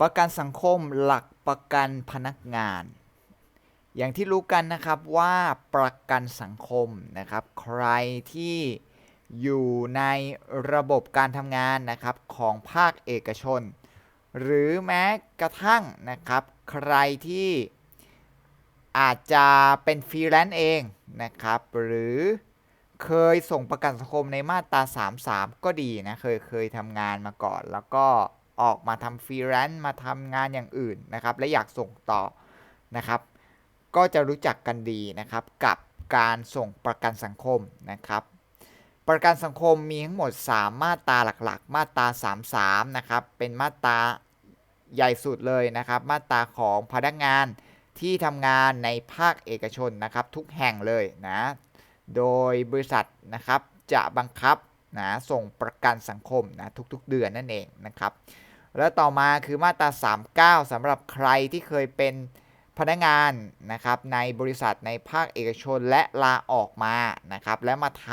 ประกันสังคมหลักประกันพนักงาน อย่างที่รู้กันนะครับว่าประกันสังคมนะครับ ใครที่อยู่ในระบบการทำงานนะครับของภาคเอกชน หรือแม้กระทั่งนะครับ ใครที่อาจจะเป็นฟรีแลนซ์เองนะครับ หรือเคยส่งประกันสังคมในมาตรา 33 ก็ดีนะ เคยเคยทำงานมาก่อนแล้วก็ ออกมาทำฟรีแลนซ์มาทำงานอย่างอื่นนะครับ และอยากส่งต่อนะครับ ก็จะรู้จักกันดีนะครับกับการส่งประกันสังคมนะครับ ประกันสังคมมีทั้งหมด 3 มาตราหลักๆ มาตรา 33 นะครับ เป็นมาตราใหญ่สุดเลยนะครับ มาตราของพนักงานที่ทำงานในภาคเอกชนนะครับ ทุกแห่งเลยนะ โดยบริษัทนะครับจะบังคับนะส่งประกันสังคมนะทุกๆเดือนนั่นเองนะครับ แล้วต่อมาคือมาตรา 39สำหรับใครที่เคยเป็นพนักงานนะครับในบริษัทในภาคเอกชนและลาออกมานะครับและมาท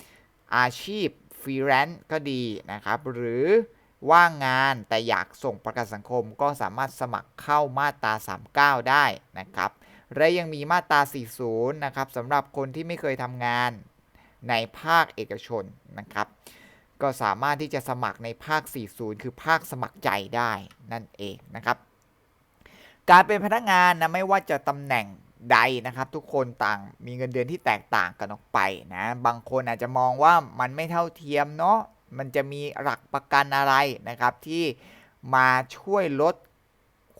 ำอาชีพฟรีแลนซ์ก็ดีนะครับหรือว่างงานแต่อยากส่งประกันสังคมก็สามารถสมัครเข้ามาตรา 39 ได้นะครับและยังมีมาตรา 40 นะครับสำหรับคนที่ไม่เคยทำงานในภาคเอกชนนะครับ ก็สามารถที่จะสมัครในภาค 40 คือภาคสมัครใจได้นั่นเองนะครับ การเป็นพนักงานนะไม่ว่าจะตำแหน่งใดนะครับ ทุกคนต่างมีเงินเดือนที่แตกต่างกันออกไปนะ บางคนอาจจะมองว่ามันไม่เท่าเทียมเนาะมันจะมีหลักประกันอะไรนะครับ ที่มาช่วยลด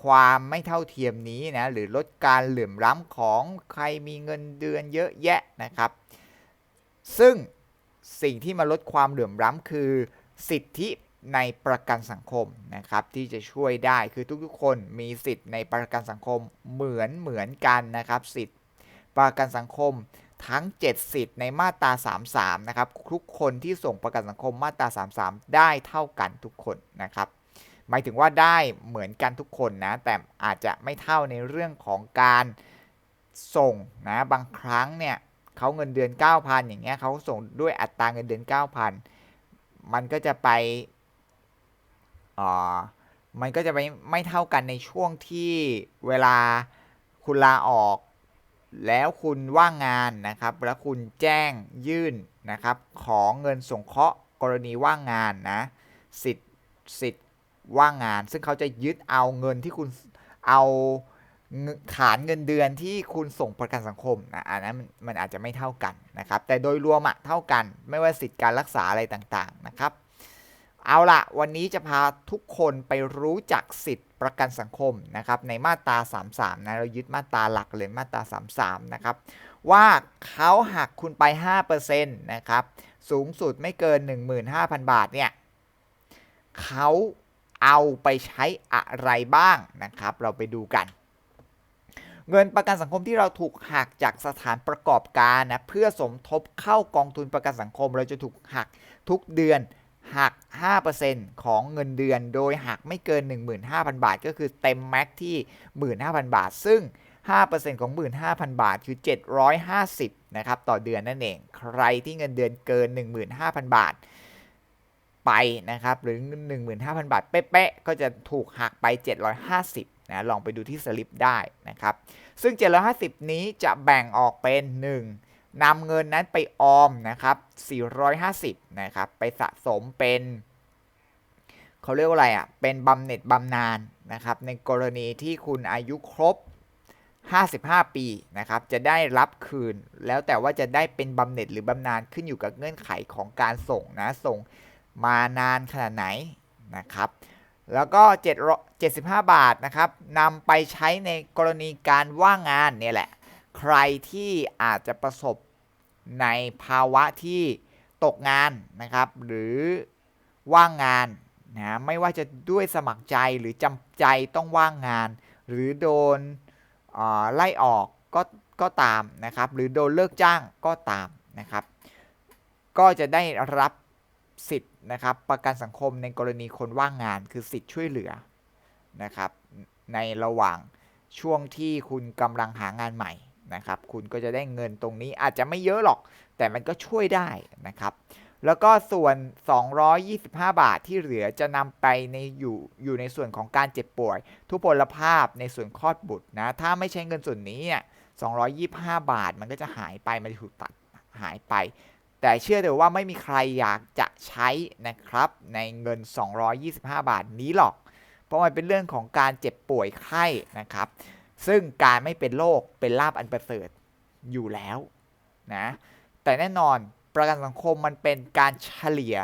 ความไม่เท่าเทียมนี้นะหรือลดการเหลื่อมล้ำของใครมีเงินเดือนเยอะแยะนะครับ ซึ่ง สิ่งที่มาลดความเหลื่อมล้ำคือ สิทธิในประกันสังคมนะครับที่จะช่วยได้คือทุกๆ คนมีสิทธิ์ในประกันสังคมเหมือนเหมือนกันนะครับ สิทธิประกันสังคมทั้ง 7 สิทธิ์ในมาตรา 33 นะครับ ทุกคนที่ส่งประกันสังคมมาตรา 33 ได้เท่ากันทุกคนนะครับ หมายถึงว่าได้เหมือนกันทุกคนนะ แต่อาจจะไม่เท่าในเรื่องของการส่งนะ บางครั้งเนี่ย เขาเงินเดือน 9,000 อย่างเงี้ยเขาส่งด้วยอัตราเงินเดือน 9,000 มันก็จะไปอ่ามันก็จะไม่ไม่เท่ากันในช่วงที่เวลาคุณลาออก แล้วคุณว่างงานนะครับ แล้วคุณแจ้งยื่นนะครับ ของเงินสงเคราะห์กรณีว่างงานนะสิทธิ์สิทธิ์ว่างงาน ซึ่งเขาจะยึดเอาเงินที่คุณเอา ฐานเงินเดือนที่คุณส่งประกันสังคมนะอันนั้นมันอาจจะไม่เท่ากันนะครับ แต่โดยรวมอะเท่ากัน ไม่ว่าสิทธิการรักษาอะไรต่างๆนะครับ เอาละวันนี้จะพาทุกคนไปรู้จักสิทธิประกันสังคมนะครับ ในมาตรา 33 นะเรายึดมาตราหลักเลยมาตรา 33 นะครับ ว่าเขาหักคุณไป 5%นะครับ สูงสุดไม่เกิน 15,000 บาทเนี่ยเขาเอาไปใช้อะไรบ้างนะครับ เราไปดูกัน เงินประกันสังคมที่เราถูกหักจากสถานประกอบการนะเพื่อสมทบเข้ากองทุนประกันสังคม เราจะถูกหักทุกเดือนหัก 5%ของเงินเดือน โดยหักไม่เกิน 15,000 บาท ก็คือเต็มแม็กที่ 15,000 บาท ซึ่ง 5%ของ 15,000 บาท คือ 750 นะครับ ต่อเดือนนั่นเอง ใครที่เงินเดือนเกิน 15,000 บาท ไปนะครับ หรือ 15,000 บาท เป๊ะๆ ก็จะถูกหักไป 750 นะลองไปดูที่สลิปได้นะครับ ซึ่ง 750 นี้จะแบ่งออกเป็น 1 นำเงินนั้นไปออมนะครับ 450 นะครับ ไปสะสมเป็นเขาเรียกว่าอะไรอะ เป็นบำเหน็จบำนาญนะครับ ในกรณีที่คุณอายุครบ 55 ปีนะครับ จะได้รับคืน แล้วแต่ว่าจะได้เป็นบำเหน็จหรือบำนาญขึ้นอยู่กับเงื่อนไขของการส่งนะ ส่งมานานขนาดไหนนะครับ แล้วก็7 75 บาทนะครับนำไปใช้ในกรณีการว่างงานเนี่ยแหละ ใครที่อาจจะประสบในภาวะที่ตกงานนะครับ หรือว่างงานนะไม่ว่าจะด้วยสมัครใจหรือจำใจต้องว่างงาน หรือโดนไล่ออกก็ก็ตามนะครับ หรือโดนเลิกจ้างก็ตามนะครับ ก็จะได้รับ สิทธิ์นะครับประกันสังคมในกรณีคนว่างงานคือสิทธิ์ช่วยเหลือนะครับในระหว่างช่วงที่คุณกำลังหางานใหม่นะครับ คุณก็จะได้เงินตรงนี้อาจจะไม่เยอะหรอก แต่มันก็ช่วยได้นะครับ แล้วก็ส่วน 225 บาทที่เหลือจะนำไปในอยู่อยู่ในส่วนของการเจ็บป่วย ทุพพลภาพในส่วนคลอดบุตรนะ ถ้าไม่ใช้เงินส่วนนี้เนี่ย225 บาทมันก็จะหายไปมันถูกตัดหายไป แต่เชื่อเถอะว่าไม่มีใครอยากจะใช้นะครับ ในเงิน 225 บาทนี้หรอก เพราะมันเป็นเรื่องของการเจ็บป่วยไข้นะครับ ซึ่งการไม่เป็นโรคเป็นลาบอันประเสริฐอยู่แล้วนะแต่แน่นอนประกันสังคมมันเป็นการเฉลี่ย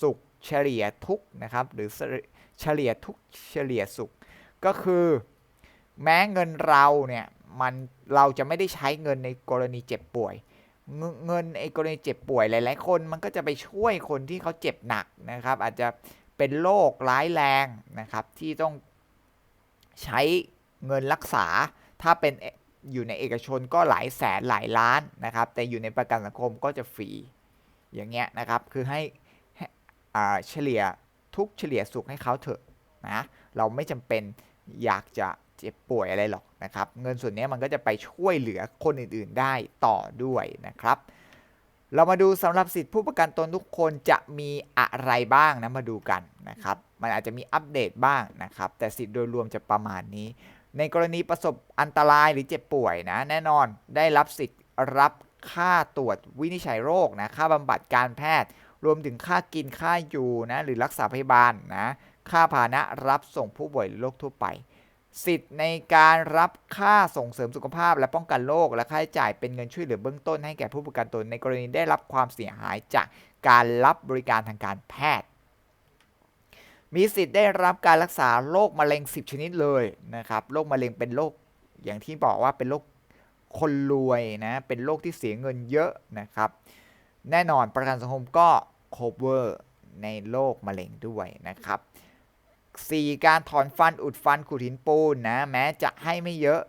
สุขเฉลี่ยทุกนะครับ หรือเฉลี่ยทุกเฉลี่ยสุข ก็คือแม้เงินเราเนี่ยมันเราจะไม่ได้ใช้เงินในกรณีเจ็บป่วย เงินไอ้กรณีเจ็บป่วยหลาย ๆ คนมันก็จะไปช่วยคนที่เขาเจ็บหนักนะครับ อาจจะเป็นโรคร้ายแรงนะครับที่ต้องใช้เงินรักษา ถ้าเป็นอยู่ในเอกชนก็หลายแสนหลายล้านนะครับ แต่อยู่ในประกันสังคมก็จะฟรีอย่างเงี้ยนะครับ คือให้เฉลี่ยทุกเฉลี่ยสุขให้เขาเถอะนะเราไม่จำเป็นอยากจะ จ็บป่วยอะไรหรอกนะครับ เงินส่วนนี้มันก็จะไปช่วยเหลือคนอื่นๆได้ต่อด้วยนะครับ เรามาดูสำหรับสิทธิผู้ประกันตนทุกคนจะมีอะไรบ้างนะมาดูกันนะครับ มันอาจจะมีอัปเดตบ้างนะครับ แต่สิทธิโดยรวมจะประมาณนี้ ในกรณีประสบอันตรายหรือเจ็บป่วยนะแน่นอนได้รับสิทธิ์รับค่าตรวจวินิจฉัยโรคนะค่าบำบัดการแพทย์ รวมถึงค่ากินค่าอยู่นะหรือรักษาพยาบาลนะค่าพาหนะรับส่งผู้ป่วยโรคทั่วไป สิทธิ์ในการรับค่าส่งเสริมสุขภาพและป้องกันโรคและค่าใช้จ่ายเป็นเงินช่วยเหลือเบื้องต้นให้แก่ผู้ประกันตนในกรณีได้รับความเสียหายจากการรับบริการทางการแพทย์ มีสิทธิ์ได้รับการรักษาโรคมะเร็ง 10 ชนิดเลยนะครับโรคมะเร็งเป็นโรคอย่างที่บอกว่าเป็นโรคคนรวยนะเป็นโรคที่เสียเงินเยอะนะครับ แน่นอนประกันสังคมก็ cover ในโรคมะเร็งด้วยนะครับ 4. การถอนฟันอุดฟันขูดหินปูนนะแม้จะให้ไม่เยอะ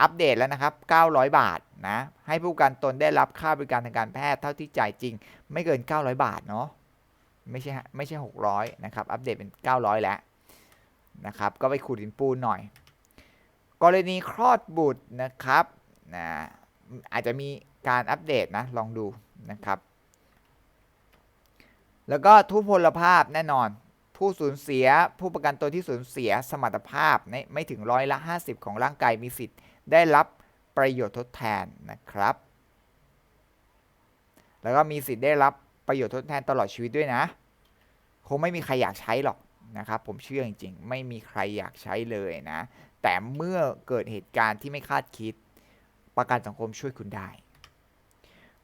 อัปเดตแล้วนะครับ 900 บาทนะให้ผู้การตนได้รับค่าบริการทางการแพทย์เท่าที่จ่ายจริง ไม่เกิน 900 บาทเนาะไม่ใช่ไม่ใช่ 600 นะครับ อัปเดตเป็น 900 แล้วนะครับ ก็ไปขูดหินปูนหน่อย กรณีคลอดบุตรนะครับนะอาจจะมีการอัปเดตนะ ลองดูนะครับ แล้วก็ทุพพลภาพแน่นอน ผู้สูญเสียผู้ประกันตัวที่สูญเสียสมรรถภาพไม่ถึงร้อยละ 50 ของร่างกายมีสิทธิ์ ได้รับประโยชน์ทดแทนนะครับ แล้วก็มีสิทธิ์ได้รับประโยชน์ทดแทนตลอดชีวิตด้วยนะ คงไม่มีใครอยากใช้หรอกนะครับ ผมเชื่อจริงๆ ไม่มีใครอยากใช้เลยนะ แต่เมื่อเกิดเหตุการณ์ที่ไม่คาดคิด ประกันสังคมช่วยคุณได้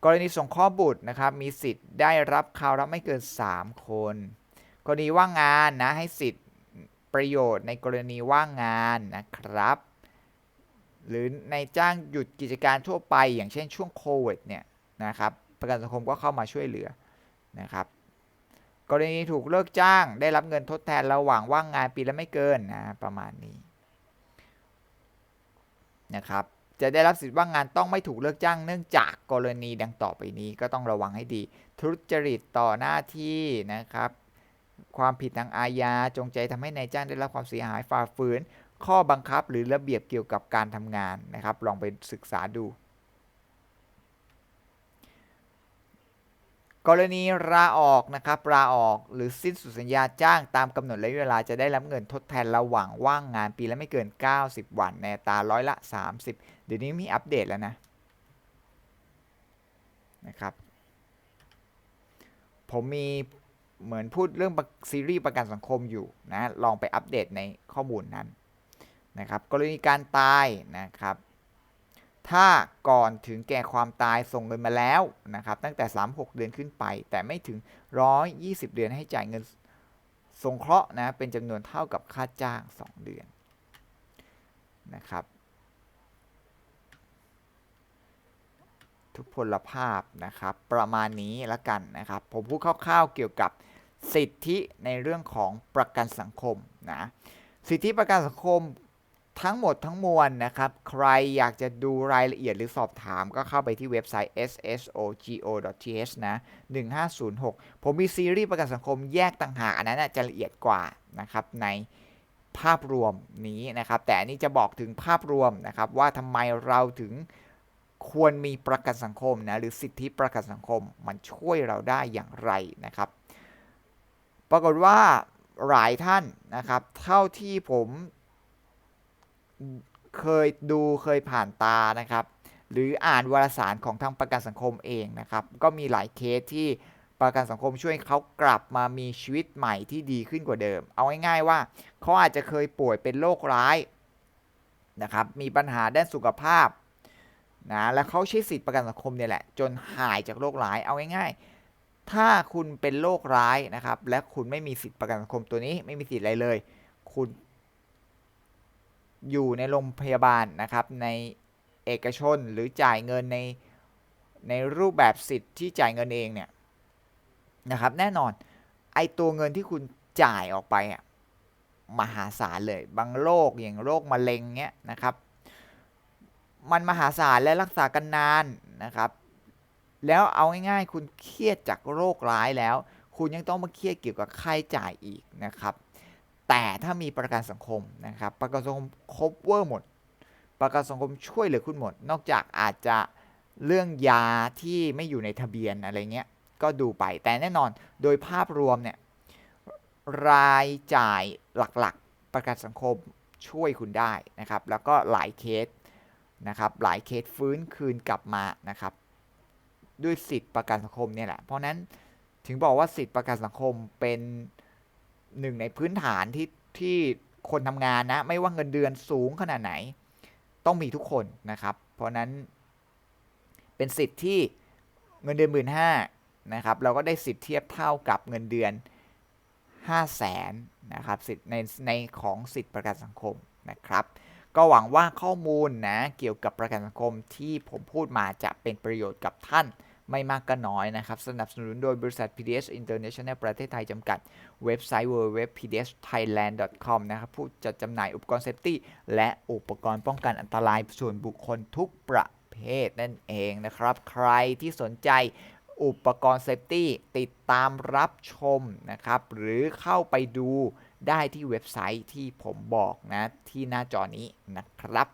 กรณีส่งข้อบุตรนะครับ มีสิทธิ์ได้รับข่าวรับไม่เกิน 3 คน กรณีว่างงานนะให้สิทธิประโยชน์ในกรณีว่างงานนะครับ หรือในจ้างหยุดกิจการทั่วไป อย่างเช่นช่วงโควิดเนี่ยนะครับประกันสังคมก็เข้ามาช่วยเหลือนะครับ กรณีถูกเลิกจ้างได้รับเงินทดแทนระหว่างว่างงานปีละไม่เกินนะประมาณนี้นะครับจะได้รับสิทธิ์ว่างงานต้องไม่ถูกเลิกจ้าง เนื่องจากกรณีดังต่อไปนี้ก็ต้องระวังให้ดี ทุจริตต่อหน้าที่นะครับ ความผิดทางอาญา จงใจทำให้นายจ้างได้รับความเสียหายฝ่าฝืน ข้อบังคับหรือระเบียบเกี่ยวกับการทำงานนะครับ ลองไปศึกษาดู กรณีลาออกนะครับลาออกหรือสิ้นสุดสัญญาจ้างตามกำหนดระยะเวลาจะได้รับเงินทดแทนระหว่างว่างงานปีละไม่เกิน 90 วันในตาร้อยละ 30 เดี๋ยวนี้มีอัปเดตแล้วนะนะครับผมมี เหมือนพูดเรื่องซีรีส์ประกันสังคมอยู่นะลองไปอัปเดตในข้อมูลนั้นนะครับกรณีการตายนะครับ ถ้าก่อนถึงแก่ความตายส่งเงินมาแล้วนะครับ ตั้งแต่ 3-6 เดือนขึ้นไป แต่ไม่ถึง 120 เดือนให้จ่ายเงินสงเคราะห์นะเป็นจำนวนเท่ากับค่าจ้าง 2 เดือนนะครับ ทุกพลภาพนะครับ ประมาณนี้ละกันนะครับ ผมพูดคร่าวๆเกี่ยวกับ สิทธิในเรื่องของประกันสังคมนะสิทธิประกันสังคมทั้งหมดทั้งมวลนะครับ ใครอยากจะดูรายละเอียดหรือสอบถามก็เข้าไปที่เว็บไซต์ ssogo.th นะ 1506 ผมมีซีรีส์ประกันสังคมแยกต่างหากอันนั้นจะละเอียดกว่านะครับในภาพรวมนี้นะครับ แต่อันนี้จะบอกถึงภาพรวมนะครับ ว่าทำไมเราถึงควรมีประกันสังคมนะหรือสิทธิประกันสังคมมันช่วยเราได้อย่างไรนะครับ ปรากฏว่าหลายท่านนะครับ เท่าที่ผมเคยดูเคยผ่านตานะครับ หรืออ่านวารสารของทางประกันสังคมเองนะครับ ก็มีหลายเคสที่ประกันสังคมช่วยเขากลับมามีชีวิตใหม่ที่ดีขึ้นกว่าเดิม เอาง่ายๆว่าเขาอาจจะเคยป่วยเป็นโรคร้ายนะครับ มีปัญหาด้านสุขภาพนะ แล้วเขาใช้สิทธิประกันสังคมเนี่ยแหละ จนหายจากโรคร้าย เอาง่ายๆ ถ้าคุณเป็นโรคร้ายนะครับ และคุณไม่มีสิทธิประกันสังคมตัวนี้ ไม่มีสิทธิ์อะไรเลย คุณอยู่ในโรงพยาบาลนะครับ ในเอกชนหรือจ่ายเงินในในรูปแบบสิทธิ์ที่จ่ายเงินเองเนี่ยนะครับ แน่นอนไอตัวเงินที่คุณจ่ายออกไปอะมหาศาลเลย บางโรคอย่างโรคมะเร็งเนี้ยนะครับ มันมหาศาลและรักษากันนานนะครับ แล้วเอาง่ายๆ คุณเครียดจากโรคร้ายแล้ว คุณยังต้องมาเครียดเกี่ยวกับค่าใช้จ่ายอีกนะครับ แต่ถ้ามีประกันสังคมนะครับ ประกันสังคมครบเวอร์หมด ประกันสังคมช่วยเหลือคุณหมด นอกจากอาจจะเรื่องยาที่ไม่อยู่ในทะเบียนอะไรเงี้ย ก็ดูไป แต่แน่นอนโดยภาพรวมเนี่ยรายจ่ายหลักๆ ประกันสังคมช่วยคุณได้นะครับ แล้วก็หลายเคสนะครับ หลายเคสฟื้นคืนกลับมานะครับ ด้วยสิทธิประกันสังคมเนี่ยแหละ เพราะนั้นถึงบอกว่าสิทธิประกันสังคมเป็นหนึ่งในพื้นฐานที่ที่คนทำงานนะ ไม่ว่าเงินเดือนสูงขนาดไหน ต้องมีทุกคนนะครับ เพราะนั้นเป็นสิทธิ์ที่เงินเดือนหมื่นห้านะครับ เราก็ได้สิทธิ์เทียบเท่ากับเงินเดือน5 0 0แสนนะครับสิทธิ์ในในของสิทธิประกันสังคมนะครับ ก็หวังว่าข้อมูลนะเกี่ยวกับประกันสังคมที่ผมพูดมาจะเป็นประโยชน์กับท่าน ไม่มากก็น้อยนะครับ สนับสนุนโดยบริษัท PDS International ประเทศไทยจำกัด เว็บไซต์ www.pdsthailand.com นะครับผู้จัดจำหน่ายอุปกรณ์เซฟตี้และอุปกรณ์ป้องกันอันตรายส่วนบุคคลทุกประเภทนั่นเองนะครับ ใครที่สนใจอุปกรณ์เซฟตี้ติดตามรับชมนะครับ หรือเข้าไปดูได้ที่เว็บไซต์ที่ผมบอกนะ ที่หน้าจอนี้นะครับ